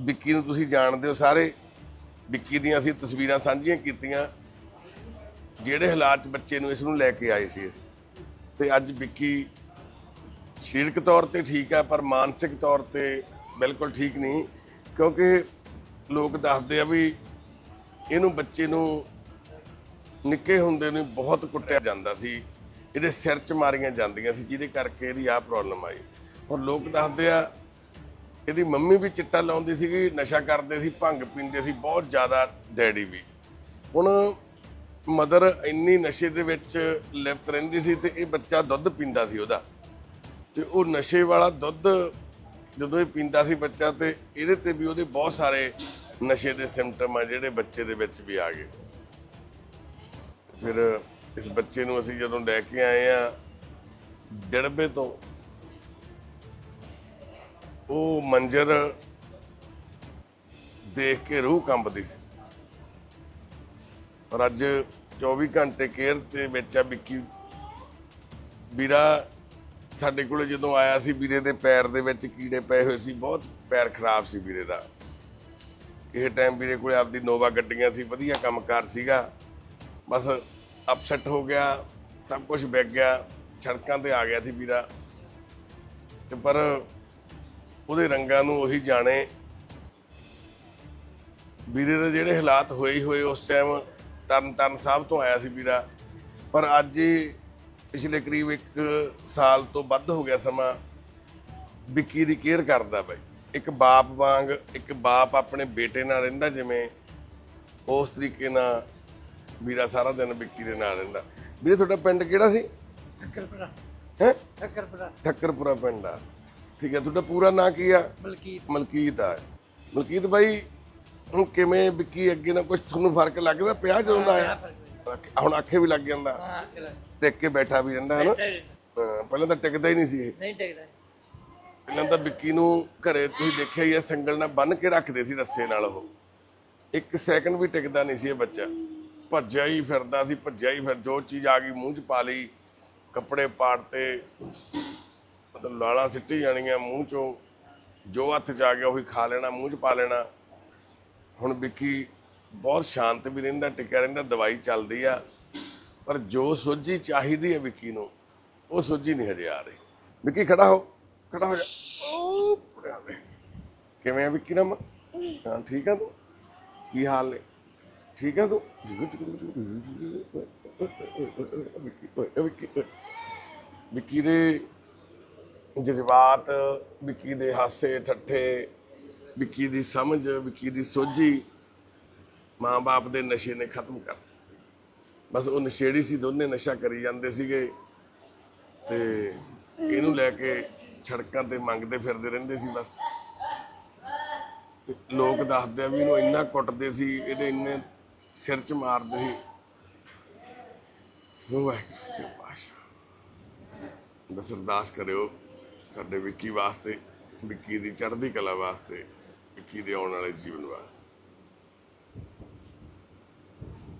ਵਿੱਕੀ ਨੂੰ ਤੁਸੀਂ ਜਾਣਦੇ ਹੋ ਸਾਰੇ। ਵਿੱਕੀ ਦੀਆਂ ਅਸੀਂ ਤਸਵੀਰਾਂ ਸਾਂਝੀਆਂ ਕੀਤੀਆਂ। ਜਿਹੜੇ ਹਾਲਾਤ 'ਚ ਬੱਚੇ ਨੂੰ ਇਸ ਨੂੰ ਲੈ ਕੇ ਆਏ ਸੀ ਅਸੀਂ। ਤੇ ਅੱਜ ਵਿੱਕੀ ਸਰੀਰਕ ਤੌਰ ਤੇ ਠੀਕ ਹੈ ਪਰ ਮਾਨਸਿਕ ਤੌਰ ਤੇ ਬਿਲਕੁਲ ਠੀਕ ਨਹੀਂ। ਕਿਉਂਕਿ ਲੋਕ ਦੱਸਦੇ ਆ ਵੀ ਇਹਨੂੰ ਬੱਚੇ ਨੂੰ ਨਿੱਕੇ ਹੁੰਦੇ ਨੂੰ ਬਹੁਤ ਕੁੱਟਿਆ ਜਾਂਦਾ ਸੀ। ਇਹਦੇ ਸਿਰ 'ਚ ਮਾਰੀਆਂ ਜਾਂਦੀਆਂ ਸੀ, ਜਿਹਦੇ ਕਰਕੇ ਇਹਦੀ ਆਹ ਪ੍ਰੋਬਲਮ ਆਈ। ਔਰ ਲੋਕ ਦੱਸਦੇ ਆ ਇਹਦੀ ਮੰਮੀ ਵੀ ਚਿੱਟਾ ਲਾਉਂਦੀ ਸੀਗੀ, ਨਸ਼ਾ ਕਰਦੇ ਸੀ, ਭੰਗ ਪੀਂਦੇ ਸੀ, ਬਹੁਤ ਜ਼ਿਆਦਾ ਡੈਡੀ ਵੀ। ਹੁਣ ਮਦਰ ਇੰਨੀ ਨਸ਼ੇ ਦੇ ਵਿੱਚ ਲਿਪਤ ਰਹਿੰਦੀ ਸੀ ਤੇ ਇਹ ਬੱਚਾ ਦੁੱਧ ਪੀਂਦਾ ਸੀ ਉਹਦਾ। ਤੇ ਉਹ ਨਸ਼ੇ ਵਾਲਾ ਦੁੱਧ ਜਦੋਂ ਇਹ ਪੀਂਦਾ ਸੀ ਬੱਚਾ ਤੇ ਇਹਦੇ ਤੇ ਵੀ ਉਹਦੇ ਬਹੁਤ ਸਾਰੇ ਨਸ਼ੇ ਦੇ ਸਿੰਪਟਮ ਆ ਜਿਹੜੇ ਬੱਚੇ ਦੇ ਵਿੱਚ ਵੀ ਆ ਗਏ। ਫਿਰ ਇਸ ਬੱਚੇ ਨੂੰ ਅਸੀਂ ਜਦੋਂ ਲੈ ਕੇ ਆਏ ਆ, ਡੜਬੇ ਤੋਂ ਉਹ ਮੰਜ਼ਰ ਦੇਖ ਕੇ ਰੂਹ ਕੰਬਦੀ ਸੀ। ਪਰ ਅੱਜ 24 ਘੰਟੇ ਕੇਅਰ ਤੇ ਵਿੱਚ ਆ ਵਿੱਕੀ। ਵੀਰਾ ਸਾਡੇ ਕੋਲੇ ਜਦੋਂ ਆਇਆ ਸੀ, ਵੀਰੇ ਦੇ ਪੈਰ ਦੇ ਵਿੱਚ ਕੀੜੇ ਪਏ ਹੋਏ ਸੀ, ਬਹੁਤ ਪੈਰ ਖਰਾਬ ਸੀ ਵੀਰੇ ਦਾ। ਕਿਸੇ ਟਾਈਮ ਵੀਰੇ ਕੋਲੇ ਆਪਦੀ ਨੋਵਾ ਗੱਡੀਆਂ ਸੀ, ਵਧੀਆ ਕੰਮਕਾਰ ਸੀਗਾ। ਬਸ ਅਪਸੈਟ ਹੋ ਗਿਆ, ਸਭ ਕੁਝ ਵਿਕ ਗਿਆ, ਸੜਕਾਂ ਤੇ ਆ ਗਿਆ ਸੀ ਵੀਰਾ। ਤੇ ਪਰ ਉਹਦੇ ਰੰਗਾਂ ਨੂੰ ਉਹੀ ਜਾਣੇ। ਵੀਰੇ ਦੇ ਜਿਹੜੇ ਹਾਲਾਤ ਹੋਏ ਹੀ ਹੋਏ ਉਸ ਟਾਈਮ ਤਰਨ ਤਰਨ ਸਾਹਿਬ ਤੋਂ ਆਇਆ ਸੀ ਵੀਰਾ। ਪਰ ਅੱਜ ਪਿਛਲੇ ਕਰੀਬ 1 ਸਾਲ ਤੋਂ ਵੱਧ ਹੋ ਗਿਆ ਸਮਾਂ ਵਿੱਕੀ ਦੀ ਕੇਅਰ ਕਰਦਾ ਬਾਈ। ਇੱਕ ਬਾਪ ਵਾਂਗ ਇੱਕ ਬਾਪ ਆਪਣੇ ਬੇਟੇ ਨਾਲ ਰਹਿੰਦਾ ਜਿਵੇਂ ਉਸ ਤਰੀਕੇ ਨਾਲ ਵੀਰਾ ਸਾਰਾ ਦਿਨ ਵਿੱਕੀ ਦੇ ਨਾਲ ਰਹਿੰਦਾ। ਵੀਰੇ ਤੁਹਾਡਾ ਪਿੰਡ ਕਿਹੜਾ ਸੀ? ਠੱਕਰਪੁਰਾ। ਹੈ? ਠੱਕਰਪੁਰਾ। ਠੱਕਰਪੁਰਾ ਪਿੰਡ ਆ। ਠੀਕ ਹੈ ਤੁਹਾਡਾ ਪੂਰਾ ਨਾਂ ਕੀ ਆ? ਬਲਕੀਤ ਮਲਕੀਤ ਆ। ਮਲਕੀਤ ਬਾਈ ਹੁਣ ਕਿਵੇਂ ਵਿੱਕੀ ਅੱਗੇ ਨਾਲ ਕੁਝ ਤੁਹਾਨੂੰ ਫ਼ਰਕ ਲੱਗਦਾ? ਪਿਆ ਜਦੋਂ ਦਾ ਆਇਆ? ਹੁਣ ਅੱਖੇ ਵੀ ਲੱਗ ਜਾਂਦਾ। ਟਿਕ ਕੇ ਬੈਠਾ ਵੀ ਰਹਿੰਦਾ ਹਨਾ? ਹਾਂ, ਪਹਿਲਾਂ ਤਾਂ ਟਿਕਦਾ ਹੀ ਨਹੀਂ ਸੀ ਇਹ। ਨਹੀਂ ਟਿਕਦਾ। ਪਹਿਲਾਂ ਤਾਂ ਵਿੱਕੀ ਨੂੰ ਘਰੇ ਤੁਸੀਂ ਦੇਖਿਆ ਹੀ ਹੈ ਸੰਗਲ ਨਾਲ ਬੰਨ ਕੇ ਰੱਖਦੇ ਸੀ ਰੱਸੇ ਨਾਲ ਉਹ। ਇੱਕ ਸੈਕਿੰਡ ਵੀ ਟਿਕਦਾ ਨਹੀਂ ਸੀ ਇਹ ਬੱਚਾ। ਭੱਜਿਆ ਹੀ ਫਿਰਦਾ ਸੀ ਭੱਜਿਆ ਹੀ ਫਿਰ ਜੋ ਚੀਜ਼ ਆ ਗਈ ਮੂੰਹ 'ਚ ਪਾ ਲਈ ਕੱਪੜੇ ਪਾੜਤੇ। ਮਤਲਬ ਲਾਲਾਂ ਸਿੱਟੀ ਜਾਣੀਆਂ ਮੂੰਹ 'ਚੋਂ, ਜੋ ਹੱਥ 'ਚ ਆ ਗਿਆ ਉਹੀ ਖਾ ਲੈਣਾ, ਮੂੰਹ 'ਚ ਪਾ ਲੈਣਾ। ਹੁਣ ਵਿੱਕੀ ਬਹੁਤ ਸ਼ਾਂਤ ਵੀ ਰਹਿੰਦਾ, ਟਿਕਿਆ ਰਹਿੰਦਾ, ਦਵਾਈ ਚੱਲਦੀ ਆ। ਪਰ ਜੋ ਸੋਝੀ ਚਾਹੀਦੀ ਹੈ ਵਿੱਕੀ ਨੂੰ, ਉਹ ਸੋਝੀ ਨਹੀਂ ਹਜੇ ਆ ਰਹੀ। ਵਿੱਕੀ ਖੜਾ ਹੋ ਖੜਾ ਹੋ ਜਾ। ਓ ਪੜਿਆ ਵੇ ਕਿਵੇਂ ਆ ਵਿੱਕੀ ਨਾਮ? ਹਾਂ, ਠੀਕ ਆ ਤੂੰ? ਕੀ ਹਾਲ ਨੇ? ਠੀਕ ਆ ਤੂੰ? ਵਿੱਕੀ ਵਿੱਕੀ ਦੇ ਜਜ਼ਬਾਤ, ਵਿੱਕੀ ਦੇ ਹਾਸੇ, ਠੱਠੇ, ਵਿੱਕੀ ਦੀ ਸਮਝ, ਵਿੱਕੀ ਦੀ ਸੋਝੀ, ਮਾਂ-ਬਾਪ ਦੇ ਨਸ਼ੇ ਨੇ ਖਤਮ ਕਰ ਬਸ ਉਹ ਨਸ਼ੇੜੀ ਸੀ, ਦੋਨੇ ਨਸ਼ਾ ਕਰੀ ਜਾਂਦੇ ਸੀਗੇ ਤੇ ਇਹਨੂੰ ਲੈ ਕੇ ਸੜਕਾਂ ਤੇ ਮੰਗਦੇ ਫਿਰਦੇ ਰਹਿੰਦੇ ਸੀ ਬਸ। ਤੇ ਲੋਕ ਦੱਸਦੇ ਆ ਵੀ ਇਹਨੂੰ ਇੰਨਾ ਕੁੱਟਦੇ ਸੀ, ਇਹਦੇ ਇੰਨੇ ਸਿਰ 'ਚ ਮਾਰਦੇ ਸੀ। ਉਹ ਵਾਹਿਗੁਰੂ ਜੀ ਪਾਸ਼ਾ ਬਸ ਅਰਦਾਸ ਕਰਿਓ ਸਾਡੇ ਵਿੱਕੀ ਵਾਸਤੇ, ਵਿੱਕੀ ਦੀ ਚੜ੍ਹਦੀ ਕਲਾ ਵਾਸਤੇ, ਵਿੱਕੀ ਦੇ ਆਉਣ ਵਾਲੇ ਜੀਵਨ ਵਾਸਤੇ।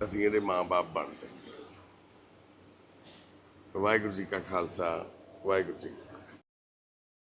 ਅਸੀਂ ਇਹਦੇ ਮਾਂ-ਬਾਪ ਬਣ ਸਕੀਏ। ਵਾਹਿਗੁਰੂ ਜੀ ਕਾ ਖਾਲਸਾ, ਵਾਹਿਗੁਰੂ ਜੀ